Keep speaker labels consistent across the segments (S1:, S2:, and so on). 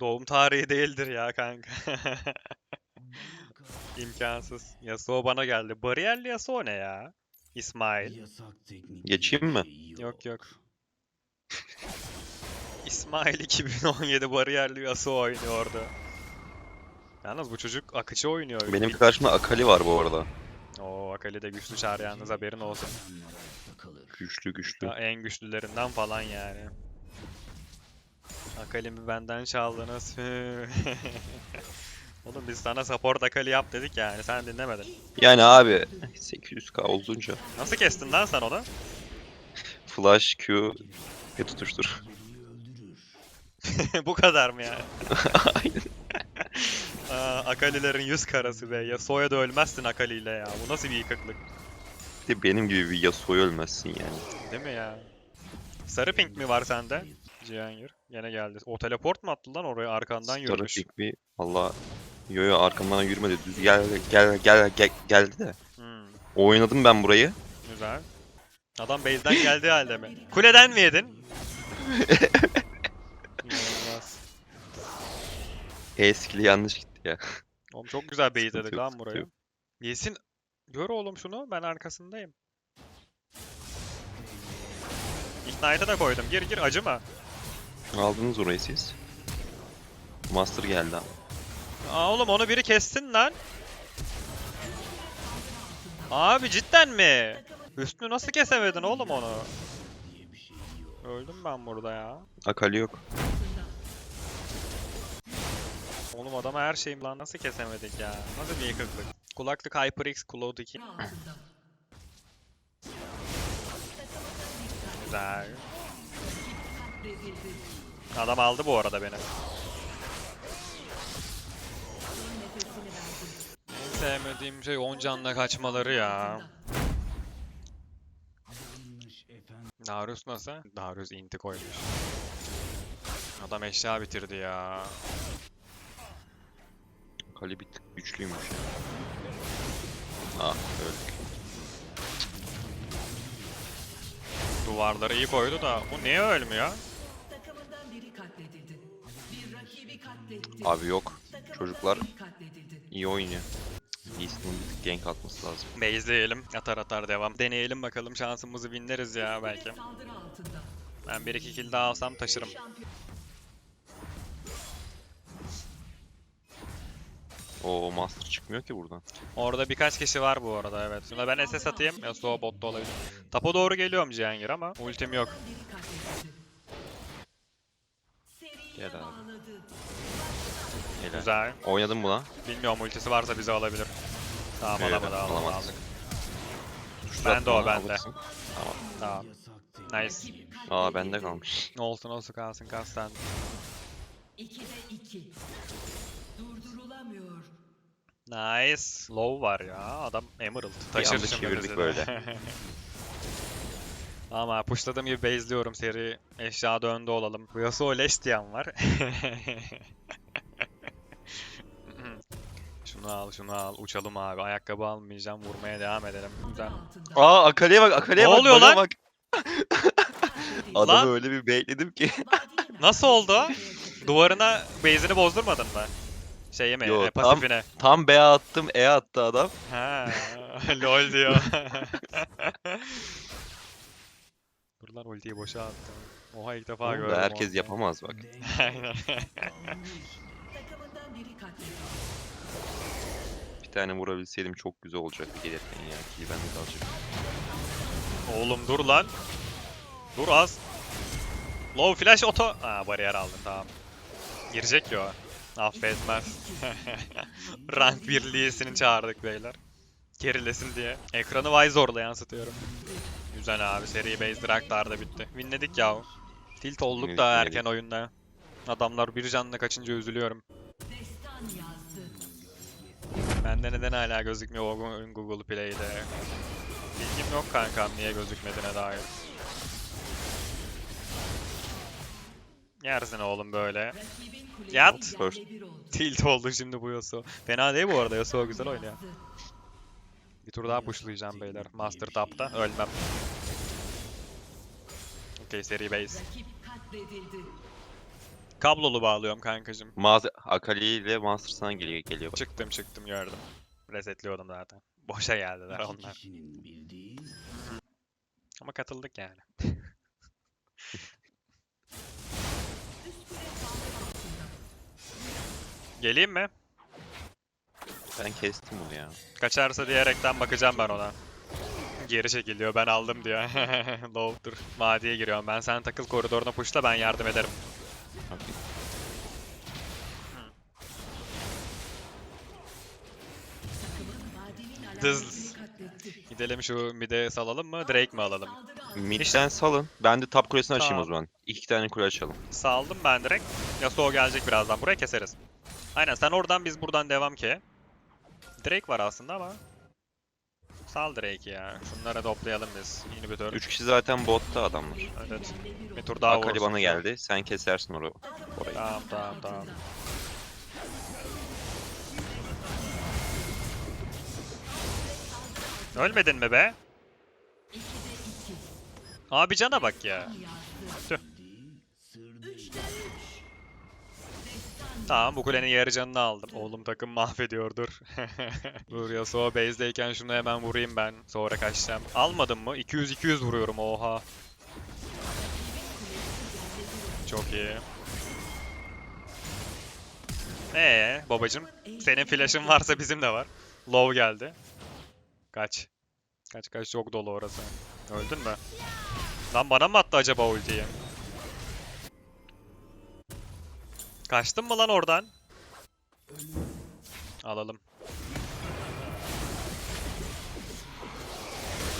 S1: Doğum tarihi değildir ya kanka. İmkansız. Yasuo bana geldi. Bariyerli Yasuo ne ya? İsmail.
S2: Geçeyim mi?
S1: Yok yok. İsmail 2017 bariyerli Yasuo oynuyordu. Yalnız bu çocuk akıcı oynuyor.
S2: Benim karşımda Akali var bu arada.
S1: Oo Akali de güçlü çağır yalnız haberin olsun.
S2: Güçlü güçlü.
S1: Ya en güçlülerinden falan yani. Akali'mi benden çaldınız. Oğlum biz sana support Akali yap dedik yani sen dinlemedin.
S2: Yani abi 800k olunca
S1: Nasıl kestin lan sen onu?
S2: flash Q ve tutuştur.
S1: Bu kadar mı yani?
S2: Aynen.
S1: Aa, Akalilerin yüz karası be. Yasuo'ya da ölmezsin Akali ile ya. Bu nasıl bir yıkıklık?
S2: De benim gibi bir Yasuo'yu ölmezsin yani.
S1: Değil mi ya? Sarı pink mi var sende? Cihangir. Gene geldi. O teleport mu attı lan oraya arkandan yürümüş?
S2: Starı bir valla yo yo arkamdan yürümedi düz gel gel gel, gel geldi de.
S1: Hmm,
S2: Oynadım ben burayı.
S1: güzel. Adam base'den geldiği halde mi? Kuleden mi yedin? İnanılmaz.
S2: E skill'i yanlış gitti ya.
S1: Oğlum çok güzel baitledik
S2: yok,
S1: lan burayı. Yesin. Gör oğlum şunu. Ben arkasındayım. Ignite'a da koydum. Gir gir acıma.
S2: Aldınız orayı siz. Master geldi ama.
S1: Aa oğlum onu biri kessin lan. Abi cidden mi? Üstünü nasıl kesemedin oğlum onu? Öldüm ben burada ya.
S2: Akali yok.
S1: Oğlum adama her şeyim lan nasıl kesemedik ya? Nasıl bir yıkıklık? Kulaklık HyperX Cloud 2. Güzel. Adam aldı bu arada beni. En sevmediğim şey 10 canla kaçmaları ya. Darius nasıl? Darius inti koymuş. Adam eşya bitirdi ya.
S2: Akali bir tık güçlüymüş ya. Ah öldük.
S1: Duvarları iyi koydu da bu niye ölmüyor?
S2: Abi yok. Çocuklar iyi oynuyor. East'in bir tık gank atması lazım.
S1: Base'leyelim. Atar atar devam. Deneyelim bakalım şansımızı winleriz ya belki.
S3: Saldırı altında.
S1: Ben 1-2 kill daha alsam taşırım.
S2: O Master çıkmıyor ki buradan.
S1: Orada birkaç kişi var bu arada evet. Şimdi ben SS atayım. Yasuo botta olabilir. Tapo doğru geliyorum Cihangir ama ultim yok.
S2: Gel abi. Helal.
S1: Güzel.
S2: Oynadım buna.
S1: Bilmiyorum ultisi varsa bizi alabilir. Tamam
S2: Öyle,
S1: alamadı alamadı
S2: alamaz.
S1: aldık.
S2: Tuşlu
S1: Bende o, bende.
S2: Tamam.
S1: Tamam. Nice.
S2: Aa bende kalmış.
S1: Olsun olsun kalsın kalsın.
S3: İkide iki. Durdurulamıyor.
S1: Nice. Low var ya. Adam Emerald. Taşır şimdi
S2: çevirdik
S1: bizi de.
S2: böyle.
S1: Ama pushladığım gibi base'liyorum seri. Eşya döndü olalım. Bu Yasuo leş diyen var. şunu al şunu al. Uçalım abi. Ayakkabı almayacağım. Vurmaya devam edelim. Güzel.
S2: Aa Akali'ye bak Akali'ye
S1: Ne
S2: bak.
S1: oluyor
S2: bana
S1: lan?
S2: Bak. Adamı
S1: Lan!
S2: öyle bir baitledim ki.
S1: Nasıl oldu? Duvarına base'ini bozdurmadın mı? Şeye mi?
S2: Yo,
S1: e,
S2: tam-
S1: pasifine.
S2: Tam B attım E attı adam.
S1: Ha, lol diyor. Dur lan ultiyi boşa attım. Oha ilk defa
S2: da
S1: gördüm.
S2: herkes
S1: onu.
S2: yapamaz bak.
S1: Aynen.
S3: Takımından biri katledildi.
S2: Tane vurabilseydim çok güzel olacaktı gelirken ya. Ki ben de kalacak.
S1: Oğlum dur lan. Dur az. Low flash auto. Aa bariyer aldım tamam. Girecek ya. Affetmez. Rank birliğisini çağırdık beyler. Gerilesin diye. Ekranı Visor'la yansıtıyorum. Güzel abi seri base draglar da bitti. Winledik ya. Tilt olduk da erken oyunda. Adamlar bir canla kaçınca üzülüyorum. Bende neden hala gözükmüyor o Google Play'de? Bilgim yok kankam niye gözükmediğine dair. Yersin oğlum böyle. Yat.
S3: oldu.
S1: Tilt oldu şimdi bu Yasuo. Fena değil bu arada Yasuo güzel oynuyor. Bir tur daha pushlayacağım beyler. Master Top'ta ölmem. Okey seri base. Kablolu bağlıyorum kankacım.
S2: Mağaza Akali ile Monster sana geliyor geliyor. bak.
S1: Çıktım çıktım gördüm. Resetliyordum zaten. Boşa geldiler onlar. Ama katıldık yani. Geleyim mi?
S2: Ben kestim bunu ya.
S1: Kaçarsa diyerekten bakacağım ben ona. Geri çekiliyor ben aldım diyor. Low dur. Vadiye giriyorum ben. Sen takıl koridoruna pushla ben yardım ederim. Dız. Gidelim şu mid'e salalım mı? Drake mi alalım?
S2: Mid'den salın. Ben de top kulesini açayım o
S1: Tamam.
S2: zaman. İki tane kule açalım.
S1: Saldım ben direkt. Yasuo gelecek birazdan. Buraya keseriz. Aynen sen oradan biz buradan devam ki. Drake var aslında ama. Sal Drake'i ya. Şunları toplayalım biz. Inhibitor.
S2: Üç kişi zaten botta adamlar.
S1: Evet. Bir tur daha
S2: Akali bana geldi. Sen kesersin orayı. orayı.
S1: Tamam tamam tamam. Ölmedin mi be? Abi cana bak ya. Tamam bu kulenin yarı canını aldım. Oğlum takım mahvediyordur. Dur Yasuo base'deyken şunu hemen vurayım ben. Sonra kaçacağım. Almadım mı? 200-200 vuruyorum oha. Çok iyi. Ee babacım senin flash'ın varsa bizim de var. Low geldi. Kaç. Kaç kaç çok dolu orası. Öldün mü? Lan bana mı attı acaba ultiyi? Kaçtın mı lan oradan? Alalım.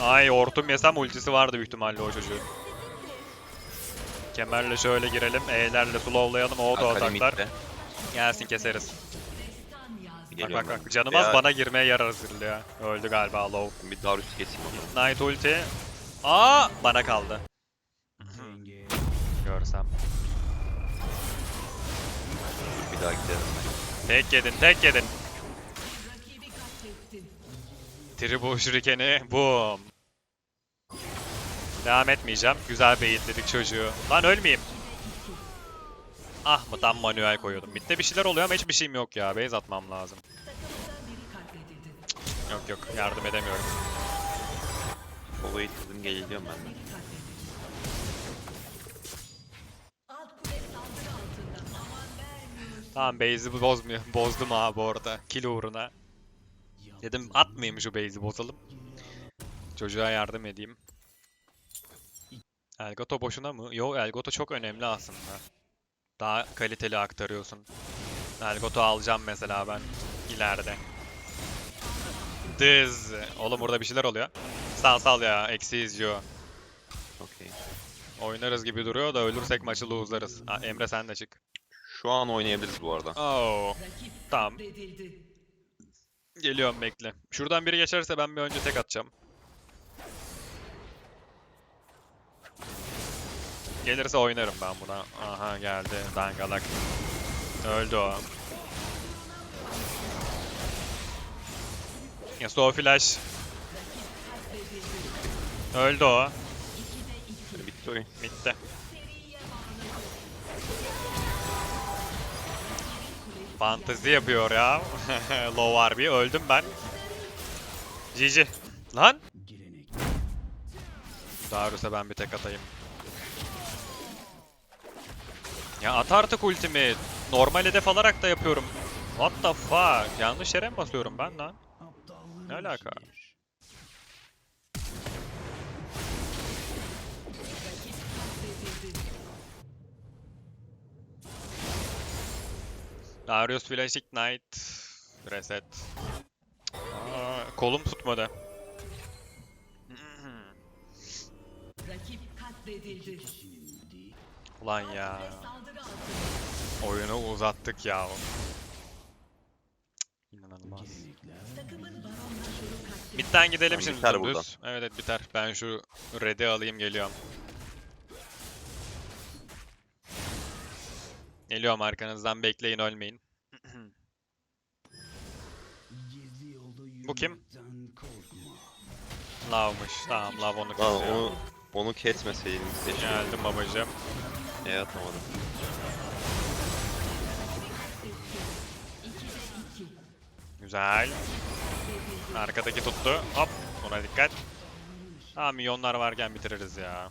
S1: Ay hortum yesem ultisi vardı büyük ihtimalle o çocuğun. Kemerle şöyle girelim. E'lerle slowlayalım. O da ataklar. Gelsin keseriz. Bak
S2: Geliyorum
S1: bak bak. Canımaz
S2: Veya
S1: bana girmeye yarar hazırlıyor. Öldü galiba low.
S2: Bir Darius keseyim o zaman.
S1: Knight ulti. Aa bana kaldı. Görsem.
S2: Bir daha gidelim.
S1: Tek yedin, tek yedin. Tribu Shuriken'i boom. Devam etmeyeceğim. Güzel beyitledik çocuğu. Lan ölmeyeyim. Ah mı tam manuel koyuyordum. Bitti bir şeyler oluyor ama hiçbir şeyim yok ya. Base atmam lazım. Yok yok yardım edemiyorum.
S2: Solo'yu ittirdim geliyorum ben de.
S1: Tamam base'i bozmuyor. Bozdum abi orada. Kill uğruna. Dedim atmayayım şu base'i bozalım. Çocuğa yardım edeyim. Elgato boşuna mı? Yo Elgato çok önemli aslında. Daha kaliteli aktarıyorsun. Elgato alacağım mesela ben ileride. Dız. Oğlum burada bir şeyler oluyor. Sal sal ya. Eksi izliyor.
S2: Okey.
S1: Oynarız gibi duruyor da ölürsek maçı lose'larız. Ha, Emre sen de çık.
S2: Şu an oynayabiliriz bu arada.
S1: Oh. Tamam. Geliyorum bekle. Şuradan biri geçerse ben bir önce tek atacağım. Gelirse oynarım ben buna. Aha geldi dangalak. Öldü o. Yasuo flash. Öldü o.
S2: Bitti oyun.
S1: Bitti. Fantezi yapıyor ya. Low harbi. Öldüm ben. GG. Lan. Darius'a ben bir tek atayım. Ya at artık ultimi. Normal hedef alarak da yapıyorum. What the fuck? Yanlış yere mi basıyorum ben lan? Ne alaka? Darius Flash Ignite. Reset. Aa, kolum tutmadı.
S3: Rakip katledildi.
S1: Ulan ya. Oyunu uzattık ya. İnanılmaz. Mid'den gidelim
S2: Tamam,
S1: şimdi
S2: biter
S1: dümdüz.
S2: buradan.
S1: Evet evet biter. Ben şu red'i alayım geliyorum. Geliyorum arkanızdan bekleyin ölmeyin. Bu kim? Lav'mış. Tamam Lav onu
S2: Lan
S1: kesiyor.
S2: onu onu kesmeseydin.
S1: Geldim babacım.
S2: Neye atlamadım?
S1: Güzel. Arkadaki tuttu. Hop. Ona dikkat. Daha milyonlar varken bitiririz ya.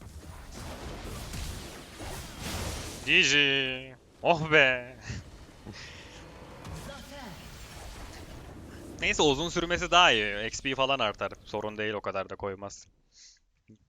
S1: GG. Oh be. Neyse uzun sürmesi daha iyi. XP falan artar. Sorun değil o kadar da koymaz.